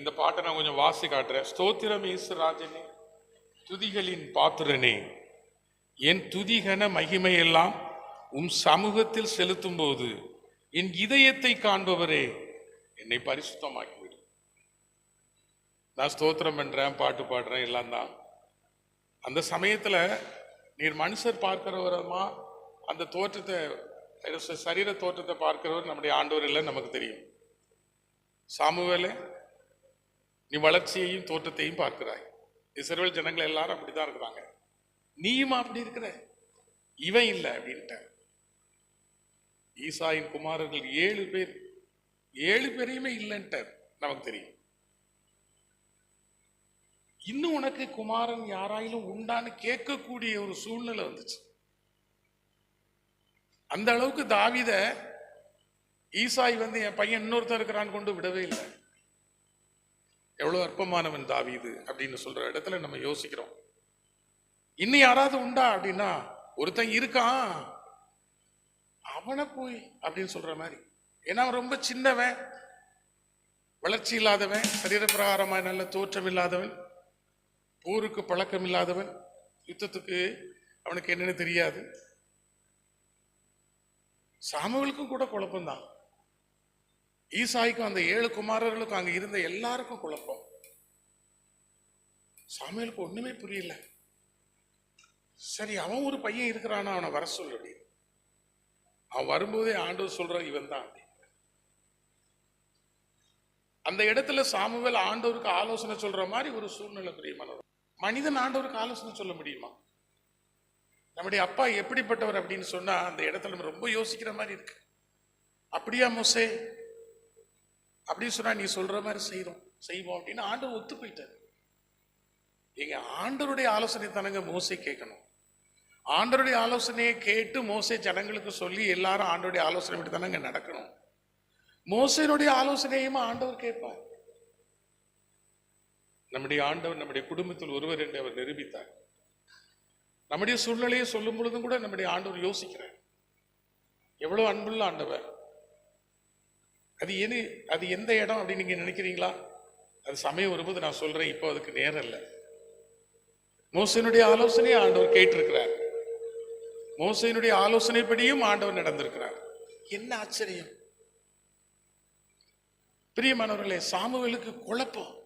இந்த பாட்டை நான் கொஞ்சம் வாசி காட்டுறேன். ஸ்தோத்திரம் ராஜனே துதிகளின் பாத்திரனே. என் துதிகன மகிமையெல்லாம் உம் சமூகத்தில் செலுத்தும் போது என் இதயத்தை காண்பவரே என்னை பரிசுத்தமாக்கிவிடு. நான் ஸ்தோத்திரம் பண்றேன் பாட்டு பாடுறேன் எல்லாம் தான். அந்த சமயத்துல நீர் மனுஷர் பார்க்கிறவரமா அந்த தோற்றத்தை சரீர தோற்றத்தை பார்க்கிறவர் நம்முடைய ஆண்டவர் இல்லை நமக்கு தெரியும். சாமுவேலை நீ வளர்ச்சியையும் தோற்றத்தையும் பார்க்கிறாய். இஸ்ரேல் ஜனங்கள் எல்லாரும் அப்படிதான் இருக்கிறாங்க. நீயும் அப்படி இருக்கிற? இவன் இல்லை அப்படின்ட்ட. ஈசாயின் குமாரர்கள் ஏழு பேர். ஏழு பேரையுமே இல்லைன்ட்டார் நமக்கு தெரியும். இன்னும் உனக்கு குமாரன் யாராயிலும் உண்டான்னு கேட்கக்கூடிய ஒரு சூழ்நிலை வந்துச்சு. அந்த அளவுக்கு தாவித ஈசாய் வந்து என் பையன் இன்னொருத்தர் இருக்கிறான்னு கொண்டு விடவே இல்லை. எவ்வளவு அற்பமானவன் தாவீது அப்படின்னு சொல்ற இடத்துல நம்ம யோசிக்கிறோம். இன்னும் யாராவது உண்டா அப்படின்னா ஒருத்தன் இருக்கான். அவனை போய் அப்படின்னு சொல்ற மாதிரி. ஏன்னா அவன் ரொம்ப சின்னவன். வளர்ச்சி இல்லாதவன் சரீரப்பிரகாரமாக நல்ல தோற்றம் இல்லாதவன் போருக்கு பழக்கம் இல்லாதவன் யுத்தத்துக்கு அவனுக்கு என்னன்னு தெரியாது. சாமுவலுக்கும் கூட குழப்பம்தான். ஈசாய்க்கும் அந்த ஏழு குமாரர்களுக்கும் அங்க இருந்த எல்லாருக்கும் குழப்பம். சாமியலுக்கு ஒண்ணுமே புரியல. சரி அவன் ஒரு பையன் இருக்கிறானா? அவனை வர சொல்லு அவன் வரும்போதே ஆண்டவர் சொல்கிறான் இவன் தான் அந்த இடத்துல சாமுவேல் ஆண்டவருக்கு ஆலோசனை சொல்ற மாதிரி ஒரு சூழ்நிலை பிரியமானவர் மனிதன் ஆண்டவருக்கு ஆலோசனை சொல்ல முடியுமா? நம்முடைய அப்பா எப்படிப்பட்டவர் அப்படின்னு சொன்னா அந்த இடத்துல நம்ம ரொம்ப யோசிக்கிற மாதிரி இருக்கு. அப்படியா மோசே அப்படின்னு சொன்னா நீ சொல்ற மாதிரி செய்கிறோம் செய்வோம் அப்படின்னு ஆண்டவர் ஒத்து போயிட்டார். எங்க ஆண்டவருடைய ஆலோசனை தானங்க மோசை கேட்கணும். ஆண்டவருடைய ஆலோசனையை கேட்டு மோசை ஜனங்களுக்கு சொல்லி எல்லாரும் ஆண்டவருடைய ஆலோசனை விட்டு தானங்க நடக்கணும். மோசையினுடைய ஆலோசனையும் ஆண்டவர் கேட்பார். நம்முடைய ஆண்டவர் நம்முடைய குடும்பத்தில் ஒருவர் என்று அவர் நிரூபித்தார். நம்முடைய சூழ்நிலையை சொல்லும் பொழுதும் கூட நம்முடைய ஆண்டவர் யோசிக்கிறார். எவ்வளவு அன்புள்ள ஆண்டவர். அது எது அது எந்த இடம் அப்படின்னு நீங்கள் நினைக்கிறீங்களா? அது சமயம் வரும்போது நான் சொல்கிறேன் இப்போ அதுக்கு நேரம் இல்லை. மோசனுடைய ஆலோசனையை ஆண்டவர் கேட்டிருக்கிறார். மோசையினுடைய ஆலோசனைப்படியும் ஆண்டவர் நடந்திருக்கிறார். என்ன ஆச்சரியம்? பிரியமானவர்களே சாமுவேலுக்கு குழப்பம்.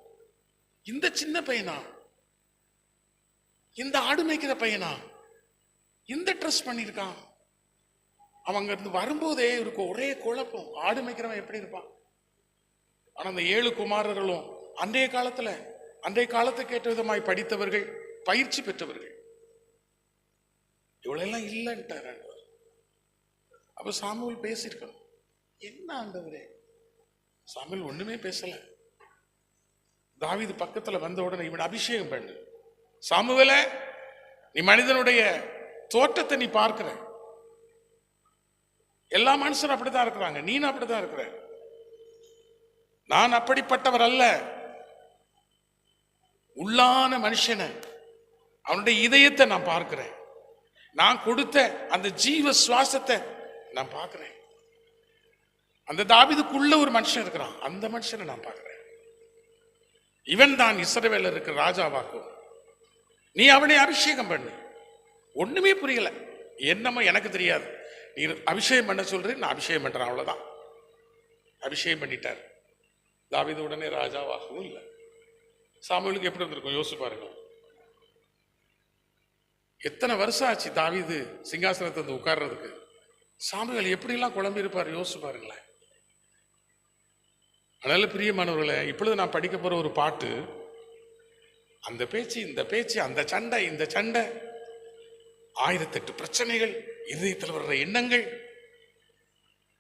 இந்த சின்ன பையனா? இந்த ஆடு மேய்க்கிற பையனா? இந்த ட்ரெஸ் பண்ணியிருக்கான்? அவங்க இருந்து வரும்போதே இருக்கும் ஒரே குழப்பம். ஆடு மேய்க்கிறவன் எப்படி இருப்பான்? ஆனா அந்த ஏழு குமாரர்களும் அன்றைய காலத்துல அன்றைய காலத்துக்கு ஏற்ற விதமாய் படித்தவர்கள் பயிற்சி பெற்றவர்கள். இவ்வளெல்லாம் இல்லைன்ட்டார் ஆண்டவர். அப்போ சாமுவில் பேசியிருக்கணும். என்ன ஆண்டவரே? சாமுவேல் ஒண்ணுமே பேசல. தாவிது பக்கத்துல வந்த உடனே இவன் அபிஷேகம் பண்ணு. சாமுவேல நீ மனிதனுடைய தோற்றத்தை நீ பார்க்கிற. எல்லா மனுஷரும் அப்படித்தான் இருக்கிறாங்க. நீனும் அப்படித்தான் இருக்கிற. நான் அப்படிப்பட்டவர் அல்ல. உள்ளான மனுஷனை. அவனுடைய இதயத்தை நான் பார்க்கிறேன். நான் கொடுத்த அந்த ஜீவ சுவாசத்தை நான் பார்க்கிறேன். அந்த தாவிதுக்குள்ள ஒரு மனுஷன் இருக்கிறான். அந்த மனுஷனை நான் பார்க்கிறேன். இவன் தான் இஸ்ரவேல இருக்கிற ராஜாவாக்கும். நீ அவனை அபிஷேகம் பண்ணு. ஒண்ணுமே புரியல. என்னமோ எனக்கு தெரியாது. நீ அபிஷேகம் பண்ண சொல்றேன் நான் அபிஷேகம் பண்ணுறேன் அவ்வளவுதான். அபிஷேகம் பண்ணிட்டார். தாவித உடனே ராஜாவாகவும் இல்லை. சாமுவேலுக்கு எப்படி இருந்திருக்கும் யோசிச்சு பாருங்க. எத்தனை வருஷம் ஆச்சு தாவிது சிங்காசனத்தை வந்து உட்கார்றதுக்கு? சாமுவேல் எப்படிலாம் குழம்பி இருப்பார் யோசிச்சு பாருங்களேன். அதனால பிரியமானவர்களே இப்பொழுது நான் படிக்க போற ஒரு பாட்டு அந்த பேச்சு இந்த பேச்சு அந்த சண்டை இந்த சண்டை ஆயிரத்தெட்டு பிரச்சனைகள் இதயத்தில் வர்ற எண்ணங்கள்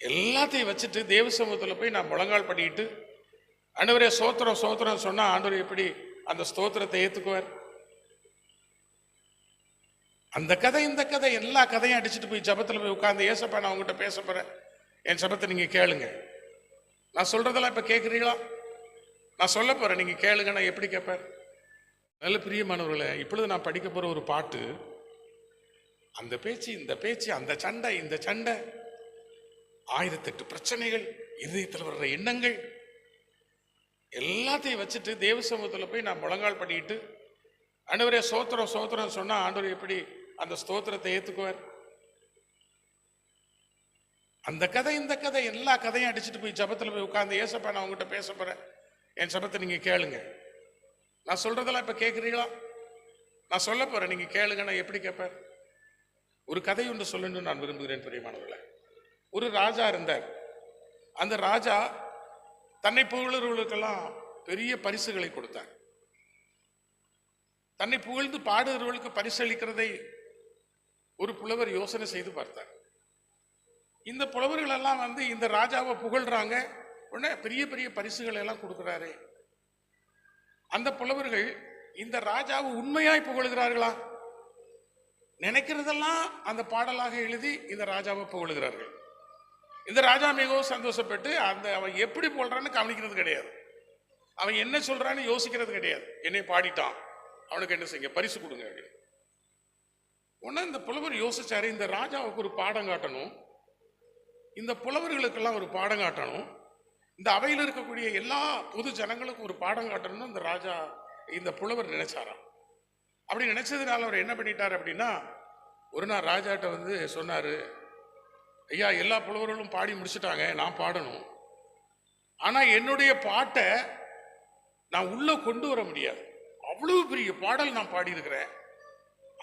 எல்லாத்தையும் வச்சுட்டு தேவ சமூகத்தில் போய் நான் முழங்கால் பண்ணிட்டு ஆண்டவரே சோத்திரம் சோத்திரம் சொன்னால் ஆண்டவர் எப்படி அந்த ஸ்தோத்திரத்தை ஏற்றுக்குவார் அந்த கதை இந்த கதை எல்லா கதையும் அடிச்சுட்டு போய் ஜபத்தில் போய் உட்காந்து ஏசப்பா நான் உங்ககிட்ட பேச போகிறேன் என் ஜபத்தை நீங்கள் கேளுங்க. நான் சொல்கிறதெல்லாம் இப்போ கேட்குறீங்களா நான் சொல்ல போகிறேன் நீங்கள் கேளுங்க. நான் எப்படி கேட்பேன்? நல்ல பிரியமானவர்களை இப்பொழுது நான் படிக்க போகிற ஒரு பாட்டு அந்த பேச்சு இந்த பேச்சு அந்த சண்டை இந்த சண்டை. ஆயிரத்தெட்டு பிரச்சனைகள் இதயத்தில் வர்ற எண்ணங்கள். எல்லாத்தையும் வச்சுட்டு தேவ சமூகத்தில் போய் நான் முழங்கால் பண்ணிட்டு ஆண்டவரே சோத்திரம் சோத்திரம் சொன்னால் ஆண்டவர் எப்படி அந்த ஸ்தோத்திரத்தை ஏற்றுக்குவார் அந்த கதை இந்த கதை எல்லா கதையும் அடிச்சுட்டு போய் ஜபத்தில் போய் உட்காந்து ஏசப்பா நான் உங்ககிட்ட பேச போகிறேன் என் ஜபத்தை நீங்கள் கேளுங்க. நான் சொல்கிறதெல்லாம் இப்போ கேட்குறீங்களா நான் சொல்ல போகிறேன் நீங்கள் கேளுங்க நான் எப்படி கேட்பேன்? ஒரு கதை ஒன்று சொல்லணும்னு நான் விரும்புகிறேன் பிரியமானவர்களை. ஒரு ராஜா இருந்தார். அந்த ராஜா தன்னை புகழர்களுக்கெல்லாம் பெரிய பரிசுகளை கொடுத்தார். தன்னை புகழ்ந்து பாடுகிறவர்களுக்கு பரிசளிக்கிறதை ஒரு புலவர் யோசனை செய்து பார்த்தார். இந்த புலவர்கள் எல்லாம் வந்து இந்த ராஜாவை புகழ்றாங்க உடனே பெரிய பெரிய பரிசுகளை எல்லாம் கொடுக்குறாரு. அந்த புலவர்கள் இந்த ராஜாவை உண்மையாய் புகழ்கிறார்களா? நினைக்கிறதெல்லாம் அந்த பாடலாக எழுதி இந்த ராஜாவை புகழுகிறார்கள். இந்த ராஜா மிகவும் சந்தோஷப்பட்டு அந்த அவன் எப்படி போடுறான்னு கவனிக்கிறது கிடையாது. அவன் என்ன சொல்றான்னு யோசிக்கிறது கிடையாது. என்னை பாடிட்டான். அவனுக்கு என்ன செய்யுங்க? பரிசு கொடுங்க உடனே இந்த புலவர் யோசிச்சாரு இந்த ராஜாவுக்கு ஒரு பாடம் காட்டணும். இந்த புலவர்களுக்கெல்லாம் ஒரு பாடம் காட்டணும். இந்த அவையில் இருக்கக்கூடிய எல்லா பொது ஜனங்களுக்கும் ஒரு பாடம் காட்டணும்னு இந்த ராஜா இந்த புலவர் நினைச்சாராம். அப்படி நினச்சதுனால அவர் என்ன பண்ணிட்டார் அப்படின்னா ஒரு நாள் ராஜாட்ட வந்து சொன்னார் ஐயா எல்லா புலவர்களும் பாடி முடிச்சிட்டாங்க நான் பாடணும். ஆனால் என்னுடைய பாட்டை நான் உள்ளே கொண்டு வர முடியாது. அவ்வளவு பெரிய பாடல் நான் பாடியிருக்கிறேன்.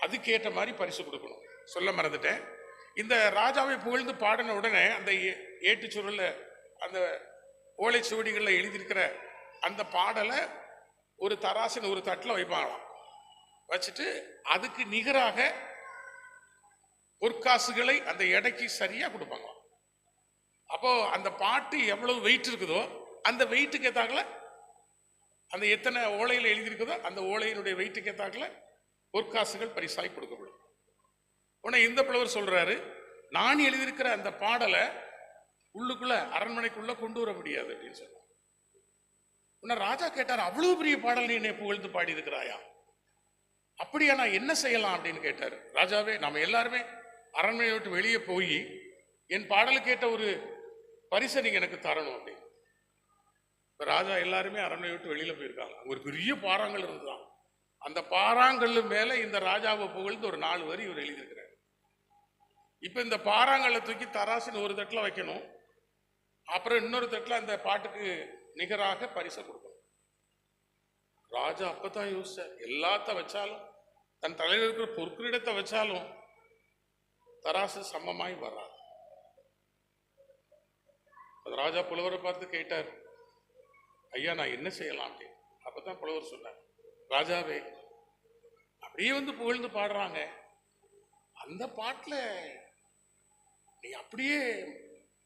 அதுக்கேற்ற மாதிரி பரிசு கொடுக்கணும். சொல்ல மறந்துட்டேன். இந்த ராஜாவை புகழ்ந்து பாடின உடனே அந்த ஏ- ஏட்டுச் அந்த ஓலைச்சுவடிகளில் எழுதியிருக்கிற அந்த பாடலை ஒரு தராசின் ஒரு தட்டில் வைப்பாங்களாம். வச்சுட்டு அதுக்கு நிகராக பொற்காசுகளை அந்த எடைக்கு சரியா கொடுப்பாங்க. அப்போ அந்த பாட்டு எவ்வளவு வெயிட் இருக்குதோ அந்த வெயிட்டுக்கு ஏத்தாக்கல அந்த எத்தனை ஓலையில் எழுதியிருக்குதோ அந்த ஓலையினுடைய வெயிட்டுக்கு ஏத்தாக்கல பொற்காசுகள் பரிசாய் கொடுக்கப்படும். உடனே இந்த புலவர் சொல்றாரு நான் எழுதியிருக்கிற அந்த பாடலை உள்ளுக்குள்ள அரண்மனைக்குள்ள கொண்டு வர முடியாது அப்படின்னு சொன்னார். உன்னை ராஜா கேட்டார் அவ்வளவு பெரிய பாடல் நீ என்னை புகழ்ந்து பாடி இருக்கிறாயா அப்படியா நான் என்ன செய்யலாம் அப்படின்னு கேட்டார். ராஜாவே நம்ம எல்லாருமே அரண்மனை விட்டு வெளியே போய் என் பாடலுக்கு கேட்ட ஒரு பரிசை நீங்கள் எனக்கு தரணும் அப்படின்னு. இப்போ ராஜா எல்லாருமே அரண்மனை விட்டு வெளியில் போயிருக்காங்க. ஒரு பெரிய பாறாங்கல் இருந்துதான். அந்த பாறாங்கல்லு மேலே இந்த ராஜாவை புகழ்ந்து ஒரு நாலு வரி இவர் எழுதியிருக்கிறார். இப்போ இந்த பாறாங்கல்லை தூக்கி தராசுன்னு ஒரு தட்டில் வைக்கணும். அப்புறம் இன்னொரு தட்டில் அந்த பாட்டுக்கு நிகராக பரிசை கொடுக்கணும். ராஜா அப்பதான் யோசிச்சார் எல்லாத்த வச்சாலும் தன் தலையில் இருக்கிற பொற்கிரீடத்தை வச்சாலும் தராசு சமமாய் வராது. அது ராஜா புலவரை பார்த்து கேட்டார் ஐயா நான் என்ன செய்யலாம்? அப்படின்னு. அப்பதான் புலவர் சொன்னார் ராஜாவே அப்படியே வந்து புகழ்ந்து பாடுறாங்க. அந்த பாட்டில் நீ அப்படியே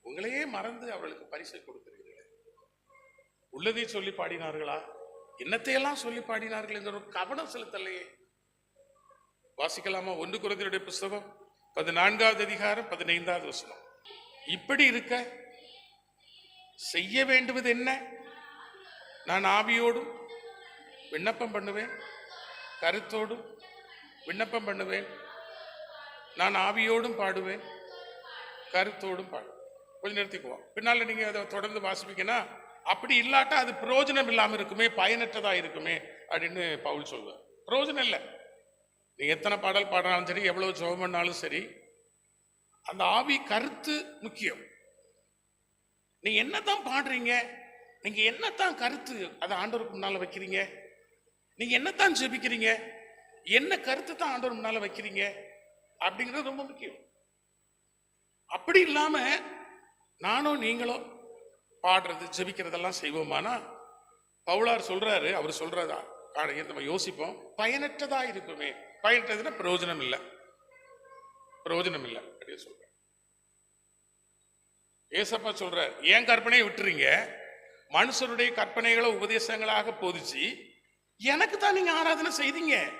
உங்களையே மறந்து அவர்களுக்கு பரிசை கொடுக்கிறீர்களே. உள்ளதை சொல்லி பாடினார்களா? என்னத்தையெல்லாம் சொல்லி பாடினார்கள்? என்ற ஒரு கவனம் செலுத்தலையே. வாசிக்கலாமா? ஒன்று குறைந்தருடைய புஸ்தகம் பதினான்காவது அதிகாரம் பதினைந்தாவது வசனம். இப்படி இருக்க செய்ய வேண்டுவது என்ன? நான் ஆவியோடும் விண்ணப்பம் பண்ணுவேன் கருத்தோடும் விண்ணப்பம் பண்ணுவேன் நான் ஆவியோடும் பாடுவேன் கருத்தோடும் பாடுவேன். கொஞ்சம் நிறுத்திக்குவோம். பின்னால் நீங்கள் அதை தொடர்ந்து வாசிப்பீங்கன்னா அப்படி இல்லாட்டா அது பிரயோஜனம் இல்லாமல் இருக்குமே பயனற்றதாக இருக்குமே அப்படின்னு பவுல் சொல்லுவார். பிரயோஜனம் இல்லை. நீ எத்தனை பாடல் பாடினாலும் சரி எவ்வளவு சுகம் பண்ணாலும் சரி அந்த ஆவி கருத்து முக்கியம். நீ என்னதான் பாடுறீங்க? நீங்க என்னத்தான் கருத்து அதை ஆண்டவருக்கு முன்னால வைக்கிறீங்க? நீங்க என்னத்தான் ஜெபிக்கிறீங்க? என்ன கருத்து தான் ஆண்டவர் முன்னால வைக்கிறீங்க? அப்படிங்கிறது ரொம்ப முக்கியம். அப்படி இல்லாம நானும் நீங்களும் பாடுறது ஜெபிக்கிறதெல்லாம் செய்வோமானா பவுலார் சொல்றாரு அவர் சொல்றதா? நம்ம யோசிப்போம் பயனற்றதா இருக்குமே. பயனற்றதுன்னா பிரயோஜனம் இல்லை பிரயோஜனம் இல்லை அப்படின்னு சொல்றேன். ஏசப்பா சொல்றார் ஏன் கற்பனையை விட்டுறீங்க. மனுஷருடைய கற்பனைகளை உபதேசங்களாக போதிச்சு எனக்கு தான் நீங்க ஆராதனை செய்தீங்க.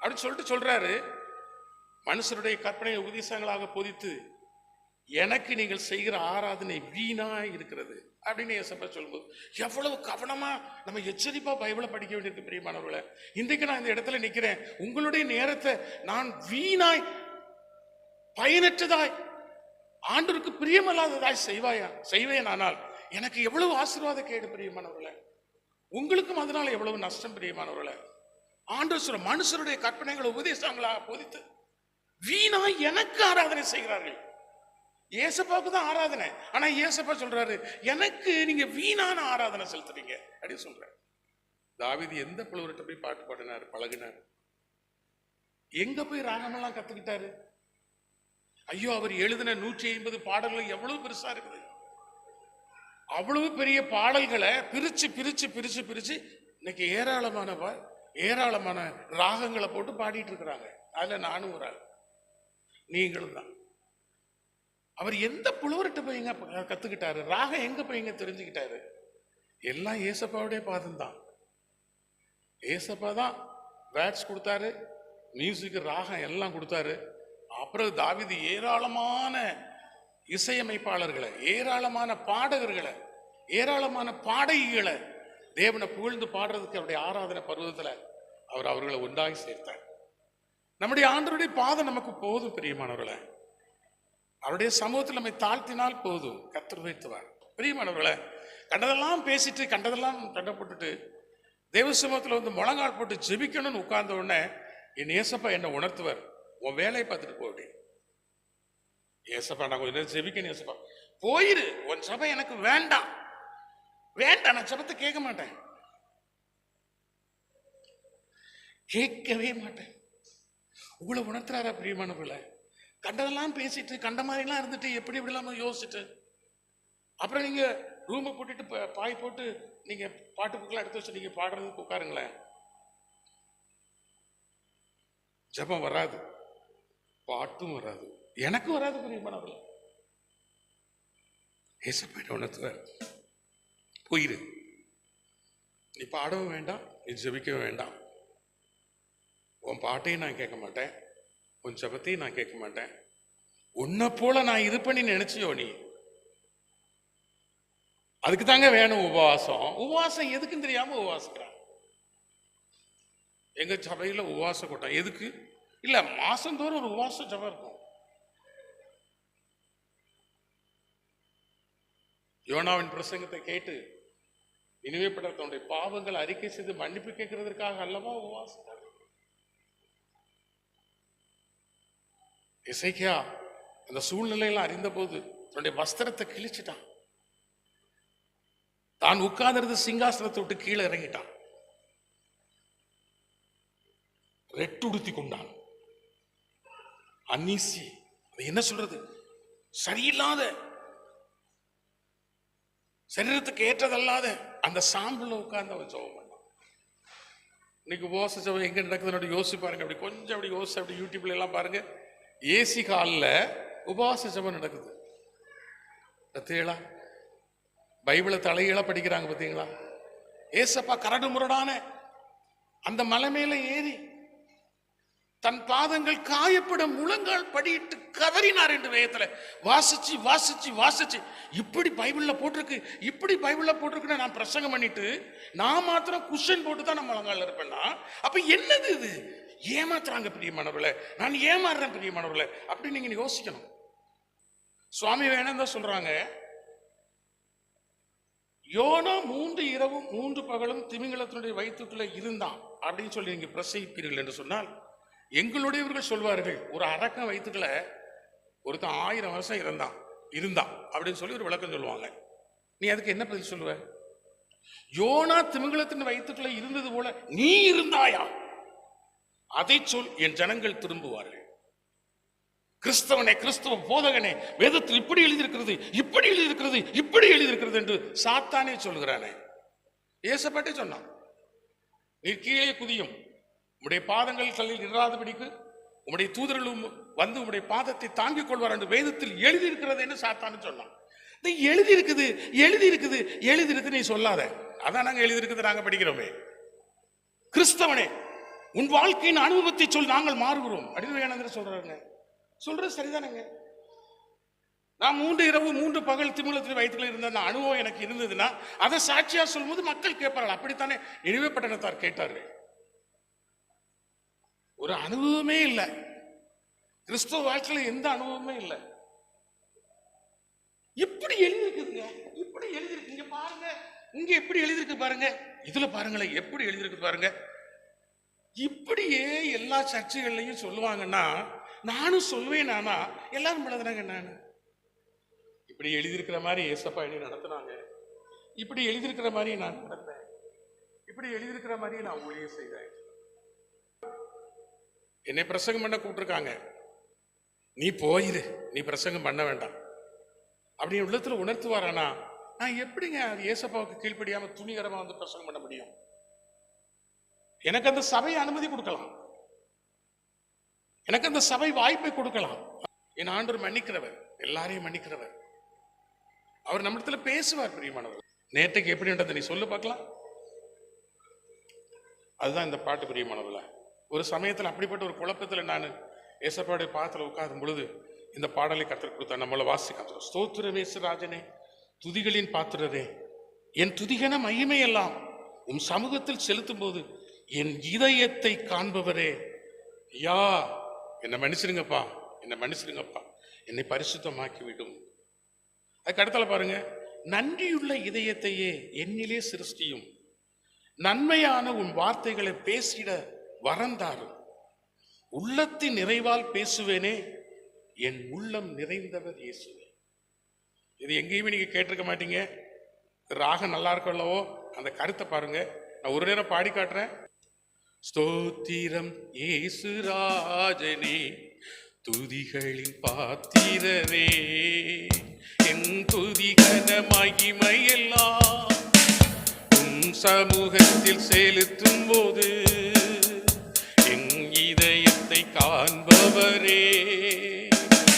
அப்படின்னு சொல்லிட்டு சொல்றாரு. மனுஷருடைய கற்பனை உபதேசங்களாக போதித்து எனக்கு நீங்கள் செய்கிற ஆராதனை வீணா இருக்கிறது. அப்படின்னு எசப்ப சொல்லும்போது எவ்வளவு கவனமா நம்ம எச்சரிப்பா பைபிளை படிக்க வேண்டியிருக்கு பிரியமானவர்களை. இன்றைக்கு நான் இந்த இடத்துல நிக்கிறேன். உங்களுடைய நேரத்தை நான் வீணாய் பயனற்றதாய் ஆண்டவருக்கு பிரியமல்லாததாய் செய்வாயா? செய்வேன் ஆனால் எனக்கு எவ்வளவு ஆசீர்வாத கேடு பிரியமானவர்களை. உங்களுக்கும் அதனால எவ்வளவு நஷ்டம் பிரியமானவர்களை. ஆண்டவர் சொல்ற மனுஷருடைய கற்பனைகளை உபதேசங்களா போதித்து வீணாய் எனக்கு ஆராதனை செய்கிறார்கள். ஏசப்பாவுக்கு தான் ஆராதனை. ஆனா ஏசப்பா சொல்றாரு எனக்கு நீங்க வீணான ஆராதனை செலுத்துறீங்க. அப்படின்னு சொல்றாரு. தாவிதி எந்த புலவர்கிட்ட போய் பாட்டு பாடினார்? பழகினார். எங்க போய் ராகமெல்லாம் கத்துக்கிட்டாரு? ஐயோ அவர் எழுதின நூற்றி ஐம்பது பாடல்கள் எவ்வளவு பெருசா இருக்குது? அவ்வளவு பெரிய பாடல்களை பிரிச்சு பிரிச்சு பிரிச்சு பிரிச்சு இன்னைக்கு ஏராளமான ஏராளமான ராகங்களை போட்டு பாடிட்டு இருக்கிறாங்க. அதுல நானும் ஒரு ஆள். நீங்களும் தான். அவர் எந்த புலவர்கிட்ட போய் எங்க கத்துக்கிட்டாரு? ராகம் எங்க போய் எங்க தெரிஞ்சுக்கிட்டாரு? எல்லாம் ஏசப்பாவுடைய பாதம் தான் ஏசப்பா தான் வேட்ஸ் கொடுத்தாரு மியூசிக்கு ராகம் எல்லாம் கொடுத்தாரு. அப்புறம் தாவிது ஏராளமான இசையமைப்பாளர்களை ஏராளமான பாடகர்களை ஏராளமான பாடகிகளை தேவனை புகழ்ந்து பாடுறதுக்கு அவருடைய ஆராதனை பருவத்தில் அவர் அவர்களை உண்டாகி சேர்த்தார். நம்முடைய ஆண்டருடைய பாதம் நமக்கு போதும் பிரியமானவர்களை. அவருடைய சமூகத்தில் நம்மை தாழ்த்தினால் போதும். கத்தர் வைத்துவார் பிரியமானவர்களே கண்டதெல்லாம் பேசிட்டு கண்டதெல்லாம் கண்ட போட்டுட்டு தெய்வ சமூகத்தில் வந்து முழங்கால் போட்டு ஜெபிக்கணும்னு உட்கார்ந்த உடனே என் ஏசப்பா என்னை உணர்த்துவார். உன் வேலையை பார்த்துட்டு போடி ஏசப்பா நான் கொஞ்சம் நேரம் ஜெபிக்கணும் ஏசப்பா போயிரு. உன் சபை எனக்கு வேண்டாம். வேண்டாம். நான் சபத்தை கேட்க மாட்டேன். கேட்கவே மாட்டேன். உங்களை உணர்த்துறாரா பிரியமானவர்களை கண்டதெல்லாம் பேசிட்டு கண்ட மாதிரிலாம் இருந்துட்டு எப்படி இப்படிலாம் யோசிச்சுட்டு. அப்புறம் நீங்க ரூமை போட்டுட்டு பா- பாய் போட்டு நீங்க பாட்டு புக்கெல்லாம் எடுத்து வச்சு நீங்க பாடுறதுக்கு உட்காருங்களேன். ஜெபம் வராது. பாட்டும் வராது. எனக்கு வராது பிரியமானவர்களே ஏசப்பேட்ட உணர்த்துவார் போயிரு. நீ பாடவும் வேண்டாம் நீ ஜெபிக்கவும் வேண்டாம். உன் பாட்டையும் நான் கேட்க மாட்டேன். உன் ஜபத்தையும் நான் கேட்க மாட்டேன். உன்னை போல நான் இது பண்ணி நினைச்சியோ நீ? அதுக்கு தாங்க வேணும் உபவாசம். உபவாசம் எதுக்குன்னு தெரியாம உபவாசிக்கிறான். எங்க சபையில உபவாச கூட்டம் எதுக்கு? இல்ல மாசந்தோறும் ஒரு உபவாச ஜபம் இருக்கும். யோனாவின் பிரசங்கத்தை கேட்டு இனிமைப்பட்ட தன்னுடைய பாவங்கள் அறிக்கை செய்து மன்னிப்பு கேட்கறதற்காக அல்லவா உபவாசித்தார் இசைக்கியா அந்த சூழ்நிலையெல்லாம் அறிந்தபோது தன்னுடைய வஸ்திரத்தை கிழிச்சிட்டான். தான் உட்கார்ந்திருந்த சிங்காசனத்தை விட்டு கீழே இறங்கிட்டான். ரெட்டுடுத்தி கொண்டான். அன்னீசி அது என்ன சொல்றது? சரியில்லாத சரீரத்துக்கு ஏற்றதல்லாத அந்த சாம்பிள் உட்கார்ந்து அவன் ஜோபம் பண்ணான். இன்னைக்கு ஓச ஜெபம் எங்க நடக்குதுன்னு யோசிச்சு பாருங்க. அப்படி கொஞ்சம் அப்படி யோசிச்சு அப்படி யூடியூப்ல எல்லாம் பாருங்க. ஏசி காலில் உபவாச ஜெபம் நடக்குது. பார்த்தீங்களா பைபிளை தலைகீழா படிக்கிறாங்க பார்த்தீங்களா ஏசப்பா கரடு முரடான அந்த மலை மேல ஏறி தன் பாதங்கள் காயப்பட முழங்கால் படியிட்டு கதறினார் என்று வேகத்தில் வாசிச்சு வாசிச்சு வாசிச்சு. இப்படி பைபிள்ல போட்டிருக்கு இப்படி பைபிள்ல போட்டிருக்குன்னு நான் பிரசங்கம் பண்ணிட்டு நான் மாத்திரம் குஷன் போட்டு தான் நான் முழங்கால் இருப்பேன்னா அப்ப என்னது இது? ஏமாத்துறாங்க பிரியமானவர்களே நான் ஏமாறுறேன் பிரியமானவர்களே அப்படின்னு நீங்க யோசிக்கணும். சுவாமி வேணும் தான் சொல்றாங்க. யோனா மூன்று இரவும் மூன்று பகலும் திமிங்கலத்தினுடைய வயிற்றுக்குள்ளே இருந்தான். அப்படின்னு சொல்லி நீங்கள் பிரசவிப்பீர்கள் என்று சொன்னால் எங்களுடையவர்கள் சொல்வார்கள் ஒரு அரக்கம் வயிற்றுக்குள்ள ஒருத்தன் ஆயிரம் வருஷம் இருந்தான் இருந்தான் அப்படின்னு சொல்லி ஒரு விளக்கம் சொல்லுவாங்க. நீ அதுக்கு என்ன பதில் சொல்லுவ? யோனா திமிங்கலத்தின் வயிற்றுக்குள்ள இருந்தது போல நீ இருந்தாயா? அதை சொல் என் ஜனங்கள் திரும்புவார்கள். கிறிஸ்தவனே கிறிஸ்தவ போதகனே வேதத்தில் இப்படி எழுதியிருக்கிறது இப்படி எழுதியிருக்கிறது இப்படி எழுதியிருக்கிறது என்று சாத்தானே சொல்கிறானே. ஏசப்பட்டே சொன்னான் நீ கீழே குதியும். உடைய பாதங்கள் கல்லில் இராதபடிக்கு உம்முடைய தூதர்களும் வந்து உம்முடைய பாதத்தை தாங்கிக் கொள்வார் என்று வேதத்தில் எழுதியிருக்கிறது என்று சாத்தான்னு சொன்னான். இது எழுதியிருக்குது எழுதியிருக்குது எழுதியிருக்கு நீ சொல்லாத. அதான் நாங்கள் எழுதி நாங்கள் படிக்கிறோமே. கிறிஸ்தவனே உன் வாழ்க்கையின் அனுபவத்தை சொல் நாங்கள் மாறுகிறோம். அப்படின்னு வேணாந்திர சொல்றாருங்க. சொல்றது சரிதானங்க. நான் மூன்று இரவு மூன்று பகல் திமுகத்தில் வயிற்றுல இருந்த அந்த அனுபவம் எனக்கு இருந்ததுன்னா அதை சாட்சியா சொல்லும்போது மக்கள் கேட்பார்கள். அப்படித்தானே? நினைவு பட்டணத்தார் கேட்டார்கள். ஒரு அனுபவமே இல்லை. கிறிஸ்துவ வாழ்க்கையில் எந்த அனுபவமே இல்லை. இப்படி எழுதிருக்குதுங்க இப்படி எழுதிருக்கு இங்க பாருங்க. இங்க எப்படி எழுதியிருக்கு பாருங்க. இதுல பாருங்களேன். எப்படி எழுதியிருக்கு பாருங்க. இப்படியே எல்லா சர்ச்சைகள்லையும் சொல்லுவாங்கன்னா நானும் சொல்லுவேன் நானா? எல்லாரும் எழுதுனாங்க நான்? இப்படி எழுதியிருக்கிற மாதிரி ஏசப்பா எழுதி நடத்துனாங்க. இப்படி எழுதியிருக்கிற மாதிரி நான் நடந்தேன். இப்படி எழுதியிருக்கிற மாதிரி நான் ஊழியம் செய்தேன். என்னை பிரசங்கம் பண்ண கூப்பிட்டுருக்காங்க. நீ போயிரு நீ பிரசங்கம் பண்ண வேண்டாம். அப்படி உள்ளத்தில் உணர்த்துவாரானா? நான் எப்படிங்க அது ஏசப்பாவுக்கு கீழ்ப்படியாமல் துணிகரமாக வந்து பிரசங்கம் பண்ண முடியும்? எனக்கு அந்த சபை அனுமதி கொடுக்கலாம். எனக்கு அந்த சபை வாய்ப்பை கொடுக்கலாம். என் ஆண்டு மன்னிக்கிறவர் எல்லாரையும் மன்னிக்கிறவர். அவர் நம்மிடத்துல பேசுவார் பிரியமானவர் நேற்றுக்கு எப்படி நீ சொல்லு பார்க்கலாம். அதுதான் இந்த பாட்டு பிரியமானவர்கள. ஒரு சமயத்தில் அப்படிப்பட்ட ஒரு குழப்பத்தில் நான் ஏசப்பாடைய பாதத்தில் உட்காரும் பொழுது இந்த பாடலை கற்றுக் கொடுத்தா நம்மளை வாசிக்க ஸ்தோத்திரமேசு ராஜனே துதிகளின் பாத்திரரே. என் துதிகன மகிமையெல்லாம் உம் சமூகத்தில் செலுத்தும் போது என் இதயத்தை காண்பவரே யா என்னை மன்னிச்சிருங்கப்பா. என்னை மன்னிச்சிருங்கப்பா. என்னை பரிசுத்தமாக்கி விடும் அதுக்கு அடுத்தால பாருங்க. நன்றியுள்ள இதயத்தையே என்னிலே சிருஷ்டியும். நன்மையான உன் வார்த்தைகளை பேசிட வரந்தாரும். உள்ளத்தின் நிறைவால் பேசுவேனே. என் உள்ளம் நிறைந்தவர் இயேசுவே. இது எங்கேயுமே நீங்க கேட்டிருக்க மாட்டீங்க. ராகம் நல்லா இருக்கல்லவோ அந்த கருத்தை பாருங்க. நான் ஒரு நேரம் பாடி காட்டுறேன். ஸ்தோத்திரம் ஏசு ராஜனே துதிகளின் பாத்திரரே என் துதிகன மகிமையெல்லாம் உன் சமூகத்தில் செலுத்தும் போது என் இதயத்தை காண்பவரே.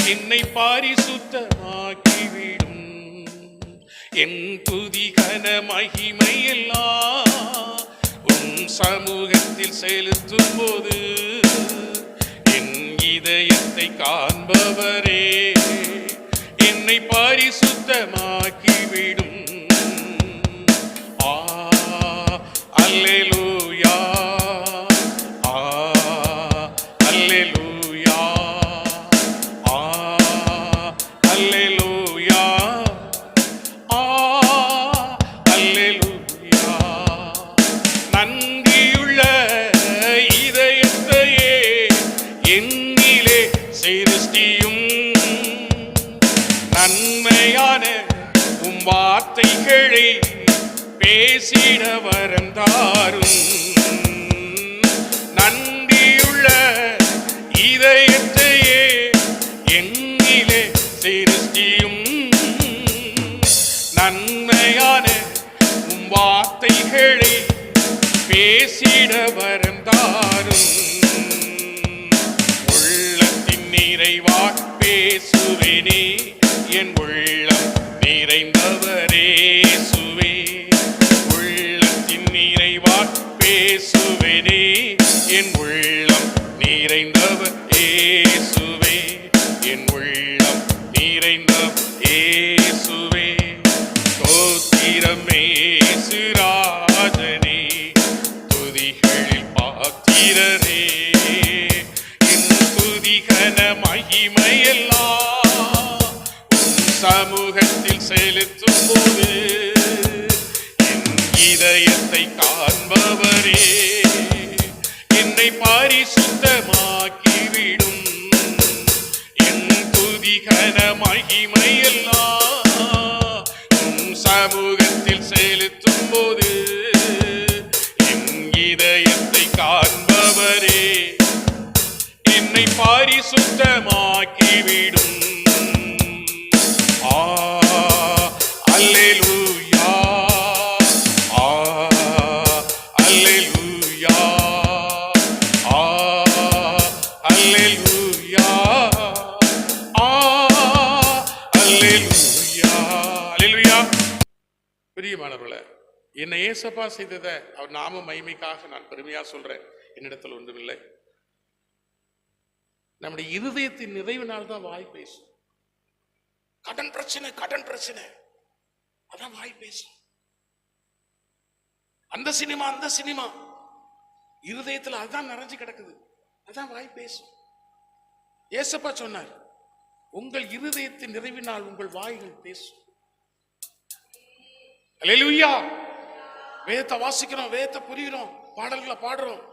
என்னை பாரிசுத்தமாக்கிவிடும். என் துதிகன மகிமையெல்லாம் சமூகத்தில் செலுத்தும் போது என் இதயத்தை காண்பவரே என்னை பரிசுத்தமாக்கிவிடும். ஆ அல்லேலூயா. உள்ளம் நிறைந்தவர் ஏசுவே என் உள்ளம் நிறைந்தவர் ஏசுவே ஸ்தோத்திரமே பரிசுத்தமாக்கிவிடும் ஆ அல்லேலூயா. ஆ அல்லேலூயா. ஆ அல்லேலூயா. ஆ அல்லேலூயா. அல்லேலூயா. பிரியமானவர்களே என்னை ஏசப்பா செய்ததை அவர் நாம மகிமைக்காக நான் பெருமையாக சொல்கிறேன் என்னிடத்தில் ஒன்றுமில்லை. நம்முடைய இருதயத்தின் நிறைவினால் தான் வாய் பேசும். கடன் பிரச்சனை கடன் பிரச்சனை. அதான் வாய் பேசும். அந்த சினிமா அந்த சினிமா. இருதயத்தில் அதுதான் நிறைஞ்சு கிடக்குது. அதான் வாய் பேசும். ஏசப்பா சொன்னார் உங்கள் இருதயத்தின் நிறைவினால் உங்கள் வாய்கள் பேசும். வேதத்தை வாசிக்கிறோம் வேதத்தை புரியிறோம் பாடல்களை பாடுறோம்.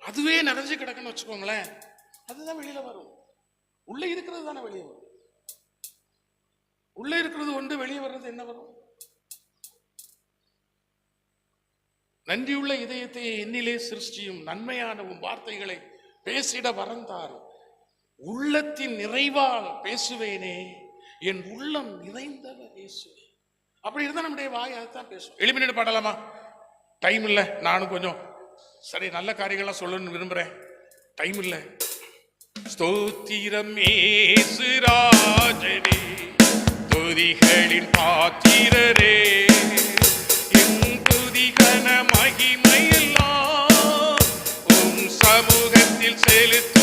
அதுவே நிறைஞ்சு கிடக்குன்னு வச்சுக்கோங்களேன். அதுதான் வெளியில வரும். உள்ளே இருக்கிறது தானே வெளியே வரும். உள்ளே இருக்கிறது ஒன்று வெளியே வர்றது என்ன வரும்? நன்றியுள்ள இதயத்தை என்னிலே சிருஷ்டியும் நன்மையானவும் வார்த்தைகளை பேசிட வரந்தார். உள்ளத்தின் நிறைவால் பேசுவேனே என் உள்ளம் நிறைந்தவர் பேசுவேன் அப்படி இருந்தால் நம்முடைய வாய் அதுதான் பேசும் எளிமையிட பாடலாமா? டைம் இல்லை. நானும் கொஞ்சம் சரி நல்ல காரியங்கள்லாம் சொல்லணும்னு விரும்புகிறேன் டைம் இல்லை. ஸ்தோத்திரம் ஏசுராஜனே துதிகளின் பாத்திரரே. என் துதிகன மகிமையெல்லாம் உம் சமூகத்தில் செலுத்த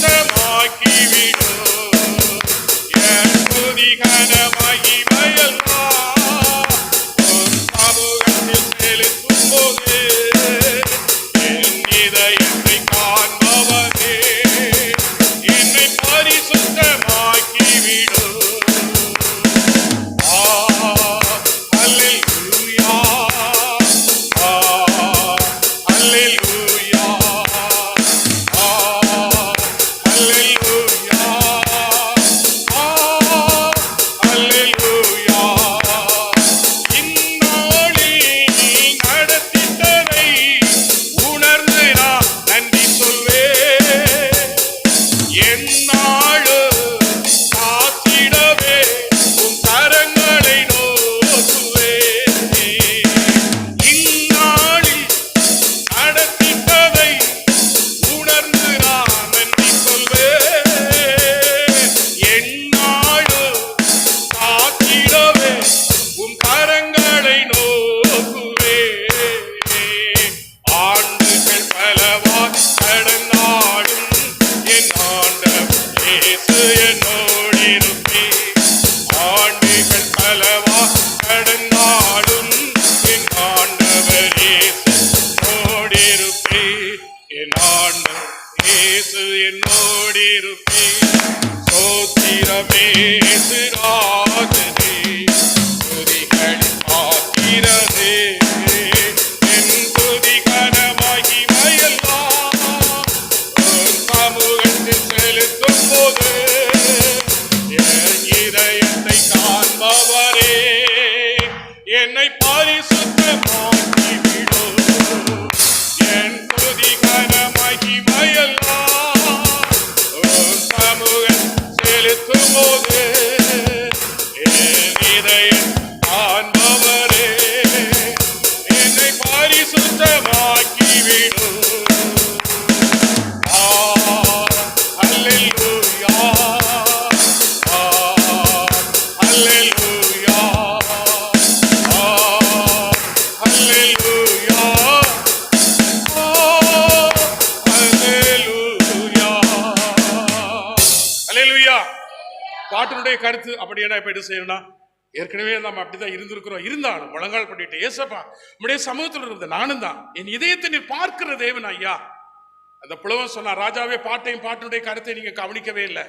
Yes. இதயத்தை காண்பவரே என்னை பரிசுத்தமாக்கி விடும் கருத்து அப்படி என்ன இப்ப என்ன செய்யணும்னா? ஏற்கனவே நம்ம அப்படிதான் இருந்திருக்கிறோம். இருந்தாலும் முழங்கால் பண்ணிட்டு ஏசப்பா நம்முடைய சமூகத்தில் இருந்த நானும் தான். என் இதயத்தை நீ பார்க்கிற தேவன் ஐயா. அந்த புலவன் சொன்னா ராஜாவே பாட்டையும் பாட்டினுடைய கருத்தை நீங்க கவனிக்கவே இல்லை.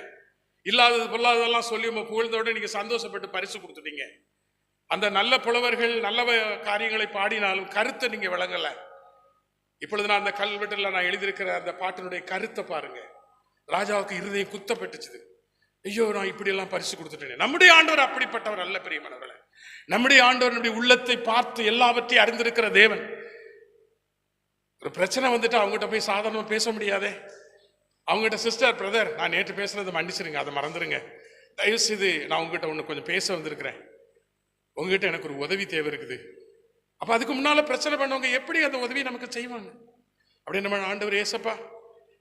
இல்லாதது பொல்லாததெல்லாம் சொல்லி உங்க புகழ்ந்தோட நீங்க சந்தோஷப்பட்டு பரிசு கொடுத்துட்டீங்க. அந்த நல்ல புலவர்கள் நல்ல காரியங்களை பாடினாலும் கருத்தை நீங்க விளங்கல. இப்பொழுது நான் அந்த கல்வெட்டில் நான் எழுதியிருக்கிற அந்த பாட்டினுடைய கருத்தை பாருங்க. ராஜாவுக்கு இருதயம் குத்தப்பட்டுச்சுது. ஐயோ நான் இப்படியெல்லாம் பரிசு கொடுத்துட்டேன். நம்முடைய ஆண்டவர் அப்படிப்பட்டவர் அல்ல பிரியமானவர்களே நம்முடைய ஆண்டவர் நம்முடைய உள்ளத்தை பார்த்து எல்லாவற்றையும் அறிந்திருக்கிற தேவன். ஒரு பிரச்சனை வந்துட்டு அவங்ககிட்ட போய் சாதாரணமாக பேச முடியாதே. அவங்ககிட்ட சிஸ்டர் பிரதர் நான் நேற்று பேசுனதை மன்னிச்சிருங்க அதை மறந்துடுங்க தயவு செய்து நான் உங்ககிட்ட ஒன்று கொஞ்சம் பேச வந்திருக்கிறேன். உங்ககிட்ட எனக்கு ஒரு உதவி தேவை இருக்குது. அப்போ அதுக்கு முன்னால் பிரச்சனை பண்ணவங்க எப்படி அந்த உதவி நமக்கு செய்வாங்க? அப்படின்னு நம்ம ஆண்டவர் ஏசப்பா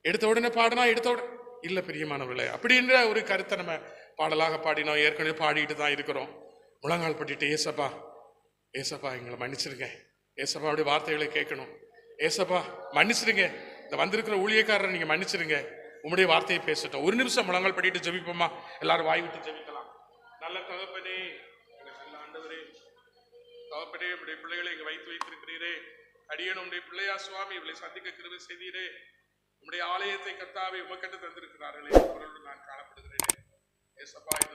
எடுத்த உடனே பாடினா எடுத்த உடனே இல்ல பிரியமானவர்களே அப்படின்ற ஒரு கருத்தை நம்ம பாடலாக பாடினோம். ஏற்கனவே பாடிட்டு தான் இருக்கிறோம். முழங்கால் பட்டிட்டு ஏசப்பா ஏசப்பா எங்களை மன்னிச்சிருங்க. ஏசப்பாவுடைய அப்படி வார்த்தைகளை கேட்கணும். ஏசப்பா மன்னிச்சிருங்க. இந்த வந்திருக்கிற ஊழியக்காரரை நீங்க மன்னிச்சிருங்க. உம்முடைய வார்த்தையை பேசட்டும். ஒரு நிமிஷம் முழங்கால் படிட்டு ஜபிப்போமா? எல்லாரும் வாய் விட்டு ஜெபிக்கலாம். நல்ல தகப்பனே நல்ல ஆண்டவரே தகப்பனே உடைய பிள்ளைகளை இங்க வைத்து வைத்திருக்கிறீரே. அடியனுடைய பிள்ளையா சுவாமி இவளை சந்திக்க கிருவை செய்தீரே. உம்முடைய ஆலயத்தை கர்த்தாவை உமக்கென்று தந்திருக்கிறார்களே அவர்களோடு நான் காணப்படுகிறேன். ஏசப்பா இந்த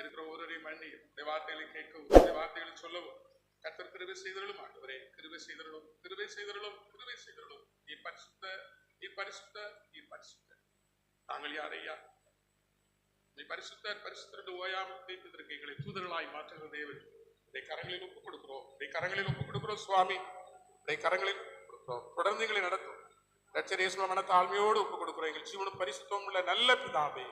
இருக்கிற ஒருவரை மன்னி உடைய வார்த்தைகளை கேட்கவும் உடைய வார்த்தைகளை சொல்லவும். கத்தர் கிருவை செய்தர்களும் ஆண்டவரே கிருவை செய்தர்களும் கிருவை செய்தர்களும் கிருவை செய்தர்களும் நீ பரிசுத்த நீ பரிசுத்த நீ பரிசுத்த. நாங்கள் யாரையா நீ பரிசுத்தர் பரிசுத்தர் ஓயாமல் தீர்த்ததற்கு எங்களை தூதர்களாய் மாற்றுகிற தேவன். உடைய கரங்களில் ஒப்புக் கொடுக்கிறோம். உடைய கரங்களில் ஒப்புக் கொடுக்கிறோம் சுவாமி. உடைய கரங்களில் ஒப்புக் கொடுக்கிறோம். தொடர்ந்து எங்களை நடத்தும். ரட்சரேஸ்வர மன தாழ்மையோடு ஒப்புக் கொடுக்கிறோம். எங்கள் ஜீவனும் பரிசுத்தம் உள்ள நல்ல பிதாவே.